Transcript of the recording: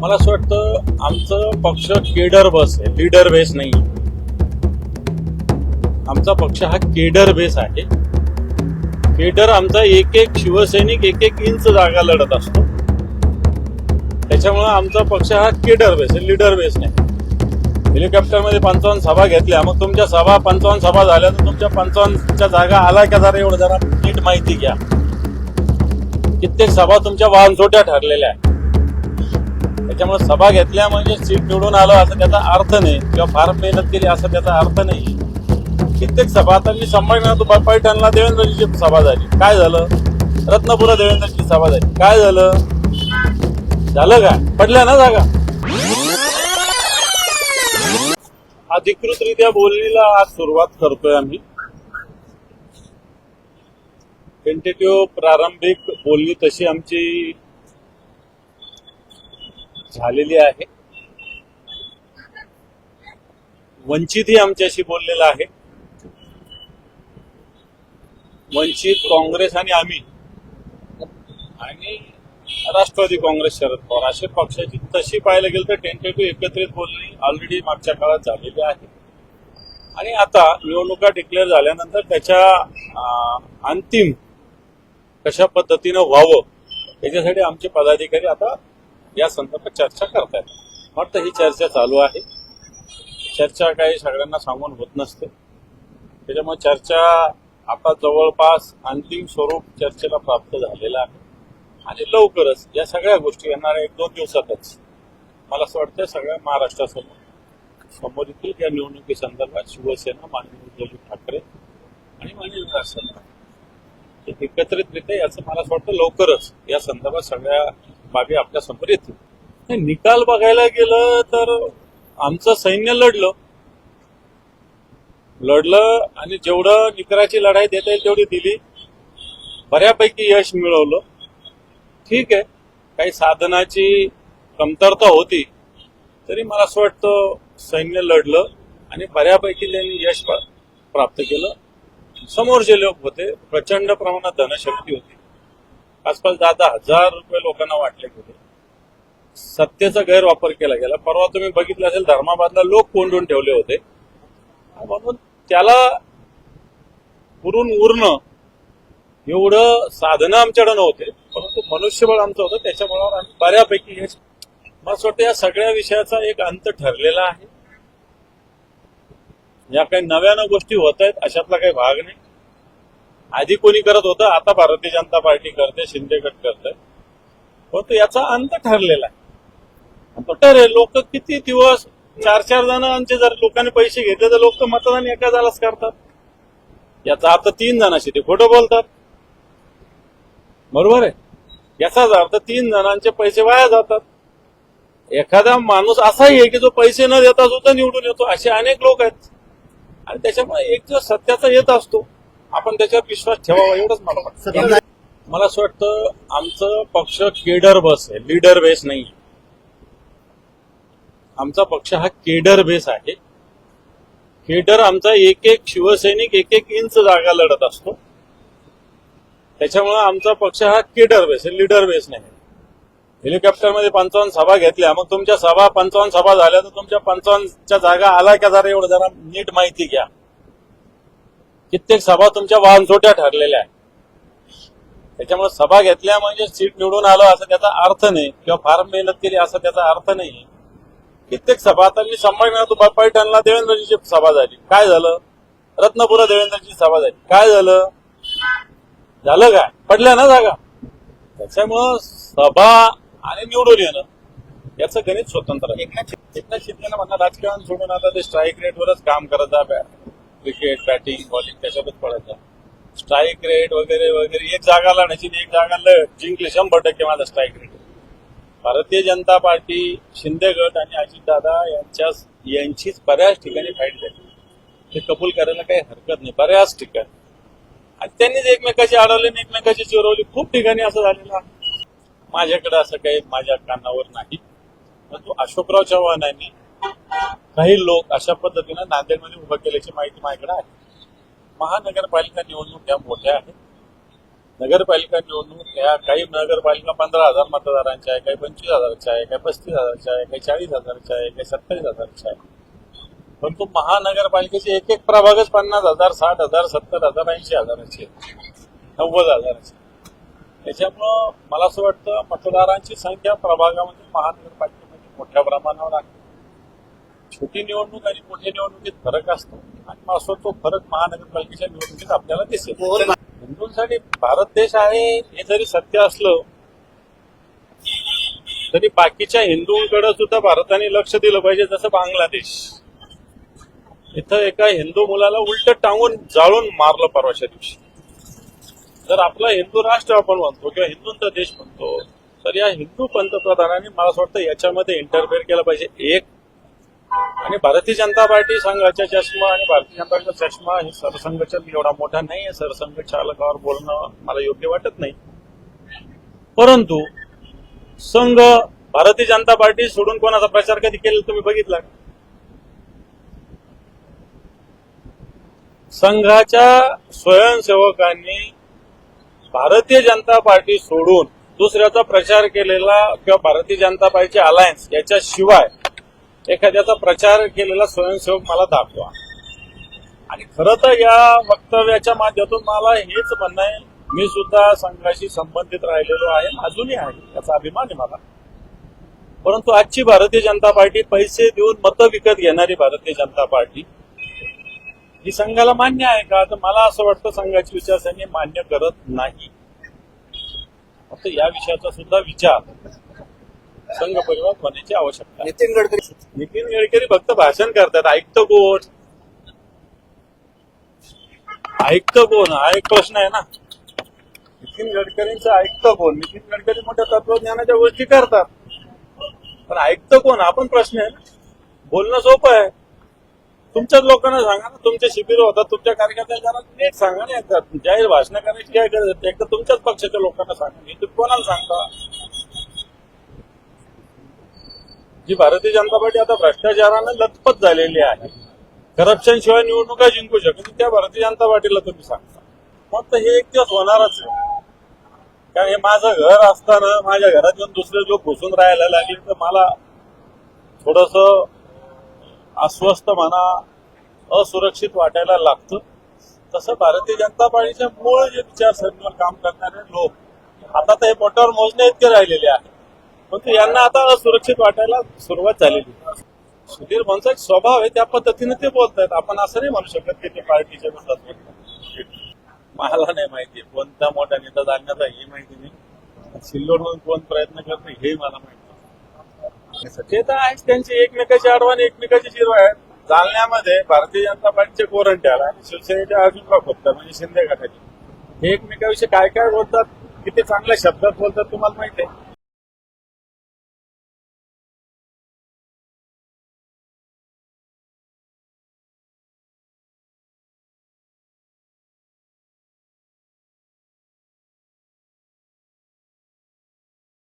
मला असं वाटतं आमचं पक्ष केडर बस आहे लीडर बेस नाही आमचा पक्ष हा केडर बेस आहे. केडर आमचा एक एक शिवसैनिक एक एक इंच जागा लढत असतो. त्याच्यामुळं आमचा पक्ष हा केडर बेस आहे लीडर बेस नाही. हेलिकॉप्टरमध्ये पंचावन्न सभा घेतल्या मग तुमच्या सभा पंचावन्न सभा झाल्या तर तुमच्या पंचावन्नच्या जागा आला का जरा एवढं जरा नीट माहिती घ्या. कित्येक सभा तुमच्या वाहनचोट्या ठरलेल्या आहेत. त्याच्यामुळे सभा घेतल्या म्हणजे सीट निवडून आलं असं त्याचा अर्थ नाही. किंवा फार मेहनत केली असं त्याचा अर्थ नाही. कित्येक सभा आता मी संभाजीनगर पैठणला देवेंद्रजीची सभा झाली. काय झालं? रत्नपुरा देवेंद्रची सभा झाली. काय झालं? झालं काय? पडल्या ना जागा. अधिकृतरित्या बोलणीला आज सुरुवात करतोय आम्ही. टेंटेटिव्ह प्रारंभिक बोलणी तशी आमची झालेली आहे. वंचितही आमच्याशी बोललेला आहे. वंचित काँग्रेस आणि आम्ही. आणि राष्ट्रवादी काँग्रेस शरद पवार असे पक्षाची. तशी पाहायला गेलं तर टेंटेटिव्ह एकत्रित बोलणी ऑलरेडी मागच्या काळात झालेली आहे. आणि आता निवडणुका डिक्लेअर झाल्यानंतर त्याच्या अंतिम कशा पद्धतीनं व्हावं याच्यासाठी आमचे पदाधिकारी आता या संदर्भात चर्चा करतायत. वाटतं ही चर्चा चालू आहे. चर्चा काही सगळ्यांना सांगून होत नसते. त्याच्यामुळे चर्चा आता जवळपास अंतिम स्वरूप चर्चेला प्राप्त झालेलं आहे. आणि लवकरच या सगळ्या गोष्टी येणाऱ्या एक दोन दिवसातच. मला असं वाटतं सगळ्या महाराष्ट्रासमोर. समोर येतील या निवडणुकी संदर्भात शिवसेना माननीय उद्धवजी ठाकरे आणि माननीय विकास एकत्रितरित्या याचं मला असं वाटतं लवकरच या संदर्भात सगळ्या बाबी आपल्यासमोर येतील. निकाल बघायला गेलं तर आमचं सैन्य लढलं. लढलं आणि जेवढं निकराची लढाई देता येईल तेवढी दिली. बऱ्यापैकी यश मिळवलं. ठीक आहे काही साधनाची कमतरता होती तरी मला असं वाटतं सैन्य लढलं आणि बऱ्यापैकी त्यांनी यश प्राप्त केलं. समोर जे लोक होते प्रचंड प्रमाणात धनशक्ती होती. आसपास दहा दहा हजार रुपये लोकांना वाटले गेले सत्तेचा गैरवापर केला गेला. परवा तुम्ही बघितलं असेल धर्माबादला लोक कोंडून ठेवले होते. म्हणून त्याला पुरून उरणं एवढं साधनं आमच्याकडे नव्हते. परंतु मनुष्यबळ आमचं होतं. त्याच्यामुळे आम्ही बऱ्यापैकी हे मला वाटतं या सगळ्या विषयाचा एक अंत ठरलेला आहे. या काही नव्यानं गोष्टी होत आहेत अशातला काही भाग नाही. आधी कोणी करत होतं आता भारतीय जनता पार्टी करते शिंदे गट करते. परंतु याचा अंत ठरलेला आहे. तो ठरेल. लोक किती दिवस चार चार जणांचे जर लोकांनी पैसे घेतले तर लोक मतदान एका जालाच करतात. याचा अर्थ तीन जणांशी ते खोटं बोलतात. बरोबर आहे? याचाच अर्थ तीन जणांचे पैसे वाया जातात. एखादा माणूस असाही आहे की जो पैसे न देता सुद्धा निवडून येतो असे अनेक लोक आहेत. आणि त्याच्यामुळे एक दिवस सत्याचा येत असतो आपण त्याच्यावर विश्वास ठेवावा एवढंच मला वाटतं. मला असं वाटतं आमचं पक्ष केडर बस आहे लीडर बेस नाही आमचा पक्ष हा केडर बेस आहे. केडर आमचा एक एक शिवसैनिक एक एक इंच जागा लढत असतो. त्याच्यामुळे आमचा पक्ष हा केडर बेस आहे लीडर बेस नाही हेलिकॉप्टरमध्ये पंचावन्न सभा घेतल्या मग तुमच्या सभा पंचावन्न सभा झाल्या तर तुमच्या पंचावन्नच्या जागा आला का जरा एवढं जरा नीट माहिती घ्या. कित्येक सभा तुमच्या वाहनचोट्या ठरलेल्या आहेत. त्याच्यामुळे सभा घेतल्या म्हणजे सीट निवडून आलं असं त्याचा अर्थ नाही किंवा फार मेहनत केली असं त्याचा अर्थ नाही. कित्येक सभा आता मी संभाजीनगर पैठणला देवेंद्रजीची सभा झाली. काय झालं? रत्नपुरा देवेंद्रची सभा झाली. काय झालं? झालं काय? पडल्या ना जागा. त्याच्यामुळं सभा आणि निवडून येणं याचं गणित स्वतंत्र आहे. एकनाथ शिंदेना म्हणा राजकारण सोडून आता ते स्ट्राईक रेटवरच काम करत जा क्रिकेट बॅटिंग बॉलिंग त्याच्यातच पडत स्ट्राईक रेट वगैरे वगैरे एक जागा लढायची एक जागा जिंकले शंभर टक्के माझा strike rate Bharatiya Janata party Shinde गट आणि अजितदादा यांच्या यांचीच बऱ्याच ठिकाणी फाईट झाली. हे कबूल करायला काही हरकत नाही. बऱ्याच ठिकाणी. आणि त्यांनीच एकमेकाची अडवली आणि एकमेकाची चिरवली. खूप ठिकाणी असं झालेलं आहे. माझ्याकडे असं काही माझ्या कानावर नाही. परंतु अशोकराव चव्हाण यांनी काही लोक अशा पद्धतीनं नांदेडमध्ये उभं केल्याची माहिती माझ्याकडे आहे. महानगरपालिका निवडणूक या मोठ्या आहेत. नगरपालिका निवडणूक या काही नगरपालिका पंधरा हजार मतदारांच्या आहे काही पंचवीस हजाराच्या आहे काही पस्तीस हजारच्या आहे काही चाळीस हजारच्या आहे काही सत्तावीस हजारच्या आहे. परंतु महानगरपालिकेचे एक एक प्रभागच पन्नास हजार साठ हजार सत्तर हजार ऐंशी हजाराचे आहेत. नव्वद हजाराचे त्याच्यामुळं मला असं वाटतं मतदारांची संख्या प्रभागामध्ये महानगरपालिकेमध्ये मोठ्या प्रमाणावर आहे. छोटी निवडणूक आणि मोठ्या निवडणुकीत फरक असतो. आणि असं तो फरक महानगरपालिकेच्या निवडणुकीत आपल्याला दिसेल. हिंदूंसाठी भारत देश आहे हे जरी सत्य असलं तरी बाकीच्या हिंदूंकडे सुद्धा भारताने लक्ष दिलं पाहिजे जसं बांगलादेश. इथं एका हिंदू मुलाला उलट टांगून जाळून मारलं परवाच्या दिवशी. जर आपला हिंदू राष्ट्र आपण म्हणतो किंवा हिंदूंचा देश म्हणतो तर या हिंदू पंतप्रधानांनी मला असं वाटतं याच्यामध्ये इंटरफेअर केलं पाहिजे. एक आणि भारतीय जनता पार्टी संघाचा चष्मा आणि भारतीय जनता पार्टीचा चष्मा हे सरसंघचा एवढा मोठा नाही आहे. सरसंघ चालकावर बोलणं मला योग्य वाटत नाही. परंतु संघ भारतीय जनता पार्टी सोडून कोणाचा प्रचार कधी केला तुम्ही बघितला? संघाच्या स्वयंसेवकांनी भारतीय जनता पार्टी सोडून दुसऱ्याचा प्रचार केलेला किंवा भारतीय जनता पार्टीचे अलायन्स याच्याशिवाय एखाद्याचा प्रचार केलेला स्वयंसेवक मला दाखवा. आणि खरं तर या वक्तव्याच्या माध्यमातून मला हेच म्हणणं आहे मी सुद्धा संघाशी संबंधित राहिलेलो आहे अजूनही आहे याचा अभिमान आहे मला. परंतु आजची भारतीय जनता पार्टी पैसे देऊन मतं विकत घेणारी भारतीय जनता पार्टी ही संघाला मान्य आहे का? तर मला असं वाटतं संघाची विचारसरणी मान्य करत नाही. फक्त या विषयाचा सुद्धा विचार. संघ परिवार होण्याची आवश्यकता. आहे नितीन गडकरी नितीन गडकरी फक्त भाषण करतात. ऐकतं कोण? ऐकतं कोण? हा एक प्रश्न आहे ना. नितीन गडकरींचं ऐकतं कोण? नितीन गडकरी मोठ्या तत्वज्ञानाच्या गोष्टी करतात. पण ऐकतं कोण? हा पण प्रश्न आहे ना. बोलणं सोपं आहे. तुमच्याच लोकांना सांगा ना. तुमचे शिबिर होतात. तुमच्या कार्यकर्त्याला जरा नीट सांगा ना एकदा. जाहीर भाषण करायची काय गरज आहे? एकदा तुमच्याच पक्षाच्या लोकांना सांगा. तुम्ही कोणाला सांगता जी भारतीय जनता पार्टी आता भ्रष्टाचारानं लथपथ झालेली आहे. करप्शन शिवाय निवडणुका जिंकू शकत त्या भारतीय जनता पार्टीला तुम्ही सांगता. मग तर हे एक दिवस होणारच आहे. कारण हे माझं घर असताना माझ्या घरात येऊन दुसरे लोक घुसून राहायला लागले तर मला थोडस अस्वस्थ म्हणा असुरक्षित वाटायला लागतं. तसं भारतीय जनता पार्टीच्या मूळ जे विचारसरणीवर काम करणारे लोक आता तर हे पोटावर मोजणे इतके राहिलेले आहेत. परंतु यांना आता असुरक्षित वाटायला सुरुवात झालेली सुधीर भाऊंचा एक स्वभाव आहे त्या पद्धतीने ते बोलतायत. आपण असं नाही म्हणू शकत की ते पार्टीच्या म्हणतात मला नाही माहिती. कोणता मोठा नेता जाणण्याचा हे माहिती नाही. सिल्लोडमधून कोण प्रयत्न करतो हे मला माहिती ते तर आहेच. त्यांची एकमेकाची आडवाणी एकमेकाची जिरो आहे. जालन्यामध्ये भारतीय जनता पार्टीचे कोरंट्याला आणि शिवसेनेचे अर्जुन खोपतात म्हणजे शिंदे गटाचे. हे एकमेकाविषयी काय काय बोलतात किती चांगल्या शब्दात बोलतात तुम्हाला माहिती आहे?